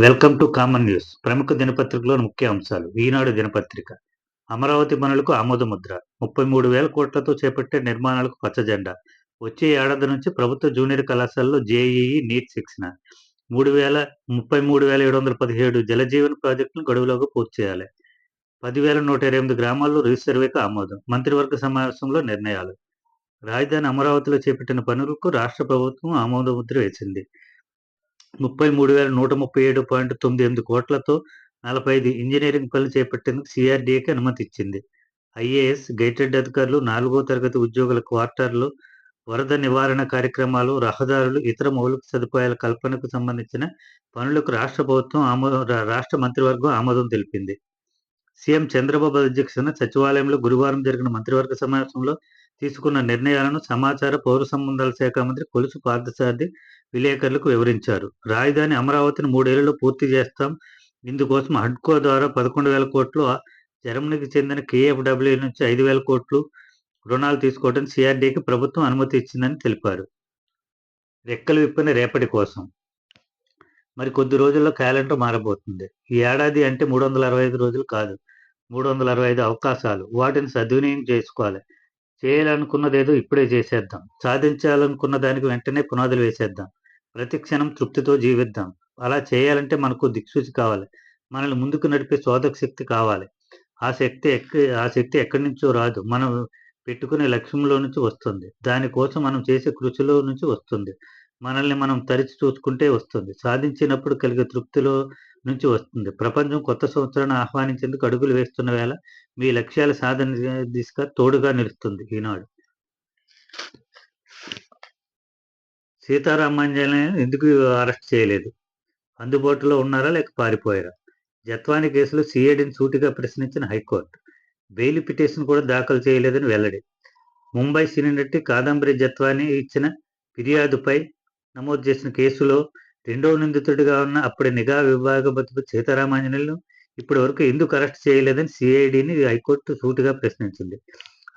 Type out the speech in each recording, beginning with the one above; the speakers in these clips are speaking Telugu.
Welcome to common news. ప్రముఖ దినపత్రికలోని ముఖ్య అంశాలు. ఈనాడు దినపత్రిక. అమరావతి పనులకు ఆమోద ముద్ర ముప్పై మూడు వేల కోట్లతో చేపట్టే నిర్మాణాలకు పచ్చజెండా వచ్చే ఏడాది నుంచి ప్రభుత్వ జూనియర్ కళాశాలలో జేఈఈ నీట్ శిక్షణ. మూడు వేల ముప్పై మూడు వేల ఏడు వందల పదిహేడు జలజీవన ప్రాజెక్టును గడువులోగా పూర్తి చేయాలి. పదివేల నూట ఇరవై ఎనిమిది గ్రామాల్లో రీసర్వేకు ఆమోదం. మంత్రివర్గ సమావేశంలో నిర్ణయాలు. రాజధాని అమరావతిలో చేపట్టిన పనులకు రాష్ట్ర ప్రభుత్వం ఆమోద ముద్ర వేసింది. ముప్పై మూడు వేల నూట ముప్పై ఏడు పాయింట్ తొమ్మిది ఎనిమిది కోట్లతో నలభై ఐదు ఇంజనీరింగ్ పనులు చేపట్టేందుకు సిఆర్డీఏకి అనుమతి ఇచ్చింది ఐఏఎస్ గైటెడ్ అధికారులు నాలుగో తరగతి ఉద్యోగుల క్వార్టర్లు వరద నివారణ కార్యక్రమాలు రహదారులు ఇతర మౌలిక సదుపాయాల కల్పనకు సంబంధించిన పనులకు రాష్ట్ర ప్రభుత్వం ఆమోదం రాష్ట్ర మంత్రివర్గం ఆమోదం తెలిపింది. సీఎం చంద్రబాబు అధ్యక్షతన సచివాలయంలో గురువారం జరిగిన మంత్రివర్గ సమావేశంలో తీసుకున్న నిర్ణయాలను సమాచార పౌర సంబంధాల శాఖ మంత్రి కొలుసు పార్థసారథి విలేకరులకు వివరించారు. రాజధాని అమరావతిని మూడేళ్ళలో పూర్తి చేస్తాం. ఇందుకోసం హడ్కో ద్వారా పదకొండు వేల కోట్లు జర్మనీకి చెందిన కేఎఫ్డబ్ల్యూ నుంచి ఐదు వేల కోట్లు రుణాలు తీసుకోవడం సిఆర్డీకి ప్రభుత్వం అనుమతి ఇచ్చిందని తెలిపారు. రెక్కలు విప్పిన రేపటి కోసం. మరి కొద్ది రోజుల్లో క్యాలెండర్ మారబోతుంది. ఈ ఏడాది అంటే మూడు వందల అరవై ఐదు రోజులు కాదు. మూడు వందల అరవై ఐదు అవకాశాలు. వాటిని సద్వినియోగం చేసుకోవాలి. చేయాలనుకున్నదేదో ఇప్పుడే చేసేద్దాం. సాధించాలనుకున్న దానికి వెంటనే పునాదులు వేసేద్దాం. ప్రతి క్షణం తృప్తితో జీవిద్దాం. అలా చేయాలంటే మనకు దిక్సూచి కావాలి. మనల్ని ముందుకు నడిపే శోధక శక్తి కావాలి. ఆ శక్తి ఎక్క ఆ శక్తి ఎక్కడి నుంచో రాదు. మనం పెట్టుకునే లక్ష్యంలో నుంచి వస్తుంది. దానికోసం మనం చేసే కృషిలో నుంచి వస్తుంది. మనల్ని మనం తరిచి చూసుకుంటే వస్తుంది. సాధించినప్పుడు కలిగే తృప్తిలో నుంచి వస్తుంది. ప్రపంచం కొత్త సంవత్సరాన్ని ఆహ్వానించేందుకు అడుగులు వేస్తున్న వేళ మీ లక్ష్యాల సాధన దిశగా తోడుగా నిలుస్తుంది ఈనాడు. సీతారామాంజనేయులను ఎందుకు అరెస్ట్ చేయలేదు? అందుబాటులో ఉన్నారా లేక పారిపోయారా? జత్వాని కేసులో సిఐడిని సూటిగా ప్రశ్నించిన హైకోర్టు బెయిల్ పిటిషన్ కూడా దాఖలు చేయలేదని వెల్లడి. ముంబై సినీ నటి కాదంబరి జత్వాని ఇచ్చిన ఫిర్యాదుపై నమోదు చేసిన కేసులో రెండవ నిందితుడిగా ఉన్న అప్పటి నిఘా విభాగపతి సీతారామాంజనేయులు ఇప్పటి వరకు ఎందుకు అరెస్ట్ చేయలేదని సిఐడిని హైకోర్టు సూటిగా ప్రశ్నించింది.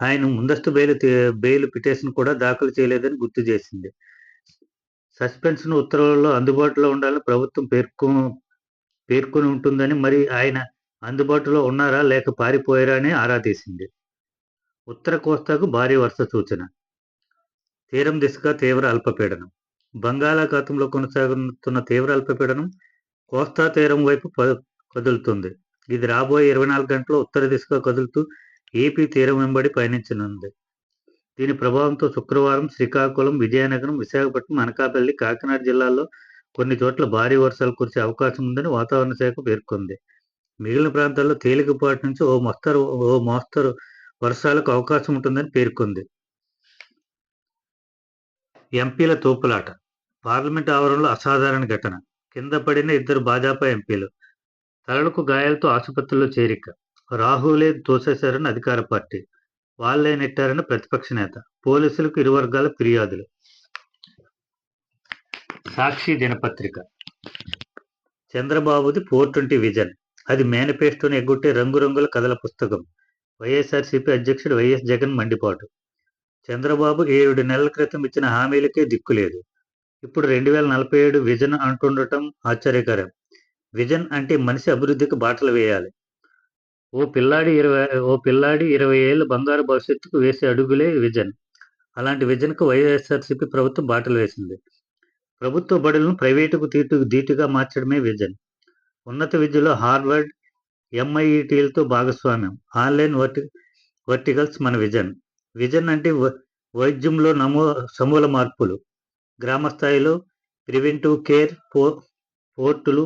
ఆయన ముందస్తు బెయిల్ బెయిల్ పిటిషన్ కూడా దాఖలు చేయలేదని గుర్తు చేసింది. సస్పెన్షన్ ఉత్తర్వుల్లో అందుబాటులో ఉండాలని ప్రభుత్వం పేర్కొ పేర్కొని ఉంటుందని మరి ఆయన అందుబాటులో ఉన్నారా లేక పారిపోయారా అని ఆరా తీసింది. ఉత్తర కోస్తాకు భారీ వర్ష సూచన. తీరం దిశగా తీవ్ర అల్పపీడనం. బంగాళాఖాతంలో కొనసాగుతున్న తీవ్ర అల్పపీడనం కోస్తా తీరం వైపు కదులుతుంది. ఇది రాబోయే ఇరవై నాలుగు గంటల్లో ఉత్తర దిశగా కదులుతూ ఏపీ తీరం వెంబడి పయనించనుంది. దీని ప్రభావంతో శుక్రవారం శ్రీకాకుళం విజయనగరం విశాఖపట్నం అనకాపల్లి కాకినాడ జిల్లాల్లో కొన్ని చోట్ల భారీ వర్షాలు కురిసే అవకాశం ఉందని వాతావరణ శాఖ పేర్కొంది. మిగిలిన ప్రాంతాల్లో తేలికపాటి నుంచి ఓ మోస్తరు ఓ మోస్తరు వర్షాలకు అవకాశం ఉంటుందని పేర్కొంది. ఎంపీల తోపులాట పార్లమెంట్ ఆవరణలో అసాధారణ ఘటన. కింద పడిన ఇద్దరు భాజపా ఎంపీలు. తలలకు గాయాలతో ఆసుపత్రిలో చేరిక. రాహులే తోసేశారని అధికార పార్టీ. వాళ్ళే నెట్టారని ప్రతిపక్ష నేత. పోలీసులకు ఇరు వర్గాల ఫిర్యాదులు. సాక్షి దినపత్రిక. చంద్రబాబుది ఫోర్ ట్వంటీ విజన్. అది మేనిఫెస్టోని ఎగ్గొట్టే రంగురంగుల కథల పుస్తకం. వైఎస్ఆర్సీపీ అధ్యక్షుడు వైఎస్ జగన్ మండిపాటు. చంద్రబాబు ఏడు నెలల క్రితం ఇచ్చిన హామీలకే దిక్కు లేదు. ఇప్పుడు రెండు వేల నలభై ఏడు విజన్ అంటుండటం ఆశ్చర్యకరం. విజన్ అంటే మనిషి అభివృద్ధికి బాటలు వేయాలి. ఓ పిల్లాడి ఇరవై ఓ పిల్లాడి ఇరవై ఏళ్ళు బంగారు భవిష్యత్తుకు వేసే అడుగులే విజన్. అలాంటి విజన్కు వైఎస్ఆర్సీపీ ప్రభుత్వం బాటలు వేసింది. ప్రభుత్వ బడులను ప్రైవేటుకు తీటు ధీటుగా మార్చడమే విజన్. ఉన్నత విద్యలో హార్వర్డ్ ఎంఐఈటీలతో భాగస్వామ్యం. ఆన్లైన్ వర్టి వర్టికల్స్ మన విజన్. విజన్ అంటే వైద్యంలో నమో సమూల మార్పులు. గ్రామ స్థాయిలో ప్రివెంటివ్ కేర్ పో పోర్టులు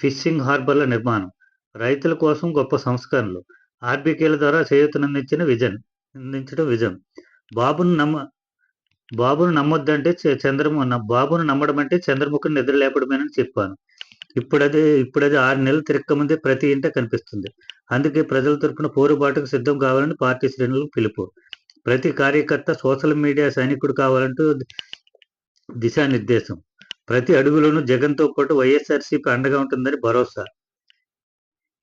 ఫిషింగ్ హార్బర్ల నిర్మాణం రైతుల కోసం గొప్ప సంస్కరణలు. ఆర్బీకేల ద్వారా చేయూతనందించిన విజన్ అందించడం విజన్. బాబును నమ్మ బాబును నమ్మొద్దంటే చంద్రము బాబును నమ్మడం అంటే చంద్రముఖిని నిద్ర లేపడమేనని చెప్పాను. ఇప్పుడది ఇప్పుడది ఆరు నెలలు తిరక్కముందే ప్రతి ఇంట కనిపిస్తుంది. అందుకే ప్రజల తరపున పోరుబాటుకు సిద్ధం కావాలని పార్టీ శ్రేణులకు పిలుపు. ప్రతి కార్యకర్త సోషల్ మీడియా సైనికుడు కావాలంటూ దిశానిర్దేశం. ప్రతి అడుగులోనూ జగన్తో పాటు వైఎస్ఆర్సీపీ అండగా ఉంటుందని భరోసా.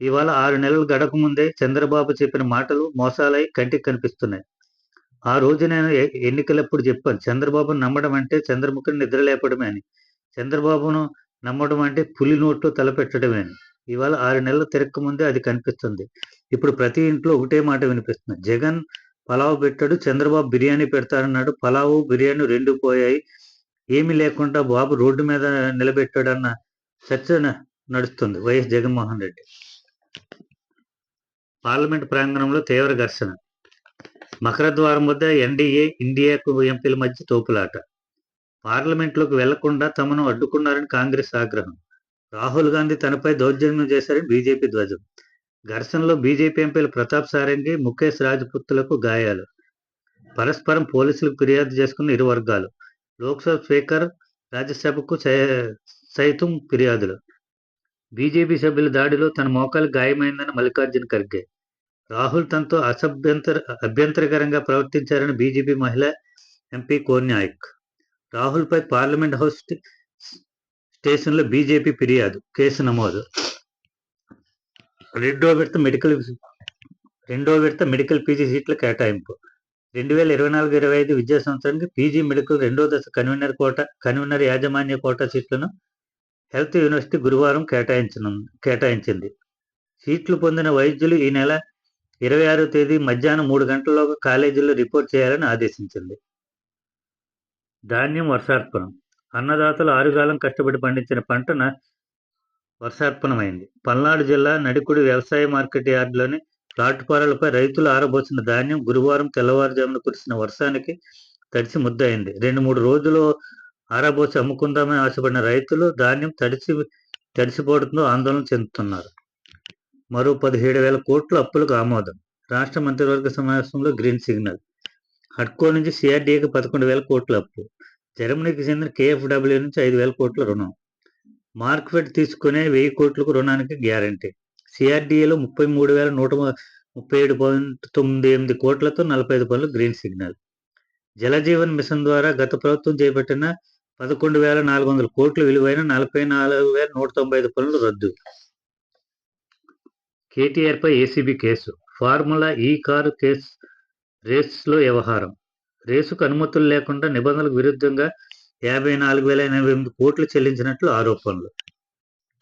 ఇవాళ ఆరు నెలలు గడక ముందే చంద్రబాబు చెప్పిన మాటలు మోసాలై కంటికి కనిపిస్తున్నాయి. ఆ రోజు నేను ఎన్నికలప్పుడు చెప్పాను చంద్రబాబును నమ్మడం అంటే చంద్రముఖిని నిద్రలేపడమే అని. చంద్రబాబును నమ్మడం అంటే పులి నోట్లో తలపెట్టడమే అని. ఇవాళ ఆరు నెలలు తిరక్కముందే అది కనిపిస్తుంది. ఇప్పుడు ప్రతి ఇంట్లో ఒకటే మాట వినిపిస్తుంది. జగన్ పలావ్ పెట్టాడు చంద్రబాబు బిర్యానీ పెడతారన్నాడు పలావు బిర్యానీ రెండు పోయాయి ఏమీ లేకుండా బాబు రోడ్డు మీద నిలబెట్టాడన్న చర్చ నడుస్తుంది వైఎస్ జగన్మోహన్ రెడ్డి. పార్లమెంట్ ప్రాంగణంలో తీవ్ర ఘర్షణ. మకరద్వారం వద్ద ఎన్డీఏ ఇండియాకు ఎంపీల మధ్య తోపులాట. పార్లమెంట్లోకి వెళ్ళకుండా తమను అడ్డుకున్నారని కాంగ్రెస్ ఆగ్రహం. రాహుల్ గాంధీ తనపై దౌర్జన్యం చేశారని బీజేపీ ధ్వజం. ఘర్షణలో బీజేపీ ఎంపీలు ప్రతాప్ సారంగి ముఖేష్ రాజపుత్తులకు గాయాలు. పరస్పరం పోలీసులకు ఫిర్యాదు చేసుకున్న ఇరు వర్గాలు. లోక్సభ స్పీకర్ రాజ్యసభకు సై- సైతం ఫిర్యాదులు. బీజేపీ సభ్యుల దాడిలో తన మోకాలు గాయమైందని మల్లికార్జున ఖర్గే. రాహుల్ తనతో అసభ్యంతర అభ్యంతరకరంగా ప్రవర్తించారని బీజేపీ మహిళ ఎంపీ కోన్యాయక్ రాహుల్పై పార్లమెంట్ హౌస్ స్టేషన్లో బీజేపీ ఫిర్యాదు కేసు నమోదు. రెండో విడత మెడికల్ రెండో విడత మెడికల్ పీజీ సీట్ల కేటాయింపు. రెండు వేల ఇరవై నాలుగు ఇరవై ఐదు విద్యా సంవత్సరానికి పీజీ మెడికల్ రెండో దశ కన్వీనర్ కోట కన్వీనర్ యాజమాన్య కోటా సీట్లను హెల్త్ యూనివర్సిటీ గురువారం కేటాయించను కేటాయించింది. సీట్లు పొందిన వైద్యులు ఈ నెల ఇరవై ఆరో తేదీ మధ్యాహ్నం మూడు గంటల్లోగా కాలేజీల్లో రిపోర్ట్ చేయాలని ఆదేశించింది. ధాన్యం వర్షార్పణం. అన్నదాతలు ఆరుగాలం కష్టపడి పండించిన పంటన వర్షార్పణమైంది. పల్నాడు జిల్లా నడికుడి వ్యవసాయ మార్కెట్ యార్డులోని ప్లాట్ఫారాలపై రైతులు ఆరబోసిన ధాన్యం గురువారం తెల్లవారుజామున కురిసిన వర్షానికి తడిసి ముద్దయింది. రెండు మూడు రోజులు ఆరబోసి అమ్ముకుందామని ఆశపడిన రైతులు ధాన్యం తడిసి తడిసిపోవడంతో ఆందోళన చెందుతున్నారు. మరో పదిహేడు వేల కోట్ల అప్పులకు ఆమోదం. రాష్ట్ర మంత్రివర్గ సమావేశంలో గ్రీన్ సిగ్నల్. హడ్కో నుంచి సిఆర్డీఏకి పదకొండు వేల కోట్ల అప్పు. జర్మనీకి చెందిన కేఎఫ్డబ్ల్యూ నుంచి ఐదు వేల కోట్ల రుణం. మార్క్ఫెడ్ తీసుకునే వెయ్యి కోట్లకు రుణానికి గ్యారంటీ. సిఆర్డీఏలో ముప్పై మూడు వేల నూట ముప్పై ఏడు పాయింట్ తొమ్మిది ఎనిమిది కోట్లతో నలభై ఐదు పనులు గ్రీన్ సిగ్నల్. జలజీవన్ మిషన్ ద్వారా గత ప్రభుత్వం చేపట్టిన పదకొండు వేల నాలుగు వందల కోట్ల విలువైన నలభై నాలుగు వేల నూట తొంభై ఐదు పనులు రద్దు. కేటీఆర్ పై ACB case. Formula E car case రేస్లో వ్యవహారం. రేసుకు అనుమతులు లేకుండా నిబంధనలకు విరుద్ధంగా యాభై నాలుగు వేల ఎనభై ఎనిమిది కోట్లు చెల్లించినట్లు ఆరోపణలు.